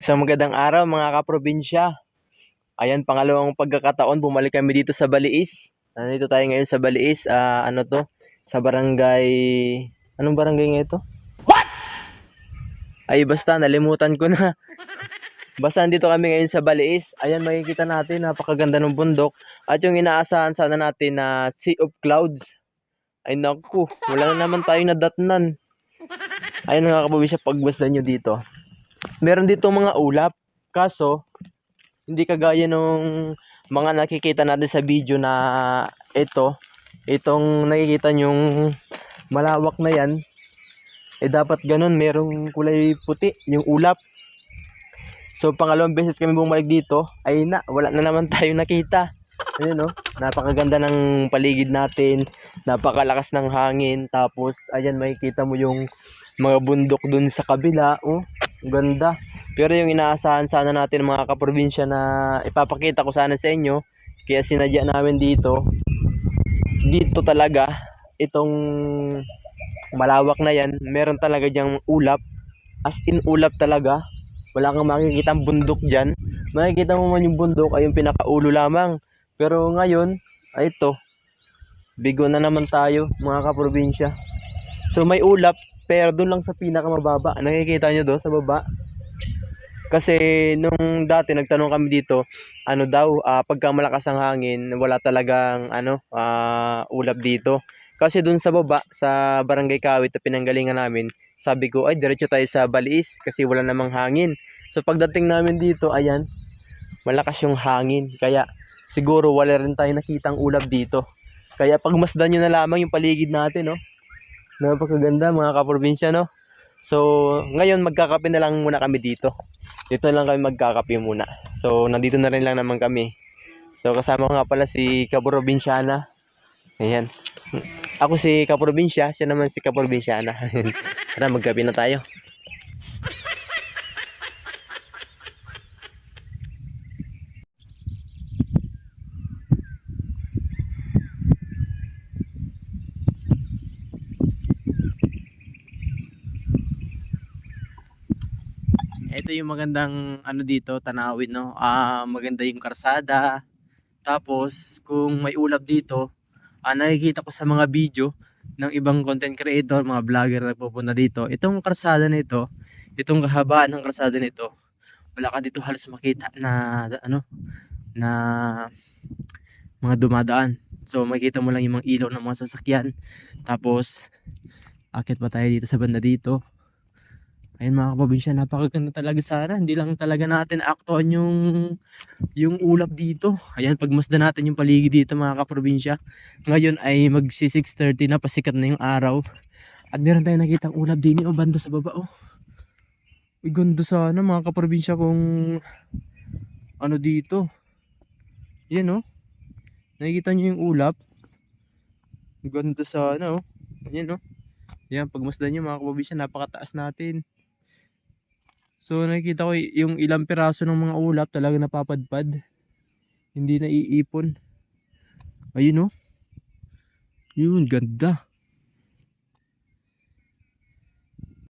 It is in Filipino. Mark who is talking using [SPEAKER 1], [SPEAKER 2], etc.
[SPEAKER 1] Isang magandang araw mga kaprobinsya. Ayan, pangalawang pagkakataon, bumalik kami dito sa Baliis. Nandito tayo ngayon sa Baliis. ah, ano to? Sa barangay... Anong barangay nga ito? What? Ay, basta, nalimutan ko na. Basta nandito kami ngayon sa Baliis. Ayan, makikita natin, napakaganda ng bundok. At yung inaasahan sana natin na Sea of Clouds. Ay naku, wala na naman tayong nadatnan. Ayun mga kaprobinsya, pagbasdan nyo dito meron dito mga ulap. Kaso, hindi kagaya nung mga nakikita natin sa video na ito, itong nakikita nyong malawak na yan, eh dapat ganun, merong kulay puti, yung ulap. So, pangalawang beses kami bumalik dito, ay na, wala na naman tayong nakita. Ayun no, napakaganda ng paligid natin, napakalakas ng hangin, tapos, ayan, makikita mo yung mga bundok dun sa kabila, oh, ganda. Pero yung inaasahan sana natin mga kaprobinsya na ipapakita ko sana sa inyo, kaya sinadya namin dito, dito talaga, itong malawak na yan, meron talaga diyang ulap, as in ulap talaga, wala kang makikita bundok dyan, makikita mo man yung bundok ay yung pinakaulo lamang, pero ngayon, ay ito, bigo na naman tayo mga kaprobinsya. So may ulap, pero doon lang sa pinakamababa. Nakikita nyo do sa baba. Kasi nung dati nagtanong kami dito, ano daw, ah, pagka malakas ang hangin, wala talagang ano, ah, ulap dito. Kasi doon sa baba, sa Barangay Kawit na pinanggalingan namin, sabi ko, ay diretso tayo sa Baliis kasi wala namang hangin. So pagdating namin dito, ayan, malakas yung hangin. Kaya siguro wala rin tayo nakitang ulap dito. Kaya pagmasdan nyo na lamang yung paligid natin, no? Napakaganda mga kaprobinsya, no? So, ngayon magkakape na lang muna kami dito. Dito lang kami magkakape muna. So, nandito na rin lang naman kami. So, kasama ko nga pala si Kaprobinsyana. Ayan. Ako si Kaprobinsya, siya naman si Kaprobinsyana. Tara, magkape na tayo. Ito yung magandang ano dito, tanawin no. Ah, maganda yung karsada. Tapos kung may ulap dito, ah, nakikita ko sa mga video ng ibang content creator, mga vlogger na pupunta dito. Itong karsada nito, itong kahabaan ng karsada nito, wala ka dito halos makita na ano na mga dumadaan. So makikita mo lang yung mga ilaw ng mga sasakyan. Tapos akit pa tayo dito sa banda dito. Ayun mga kaprobinsya, napakaganda talaga sana. Hindi lang talaga natin aktuan yung yung ulap dito. Ayan, pagmasdan natin yung paligid dito mga kaprobinsya. Ngayon ay magsi 6.30 na, pasikat na yung araw. At meron tayong nakitang ulap din o banda sa baba oh. Uy, ganda sana mga kaprobinsya kung ano dito. Yan oh. Nakikita nyo yung ulap. Ganda sana oh. Yan oh. Yan, pagmasdan nyo mga kaprobinsya, napakataas natin. So nakikita ko yung ilang piraso ng mga ulap talaga napapadpad. Hindi na iipon. Ayun oh. Yun, ganda.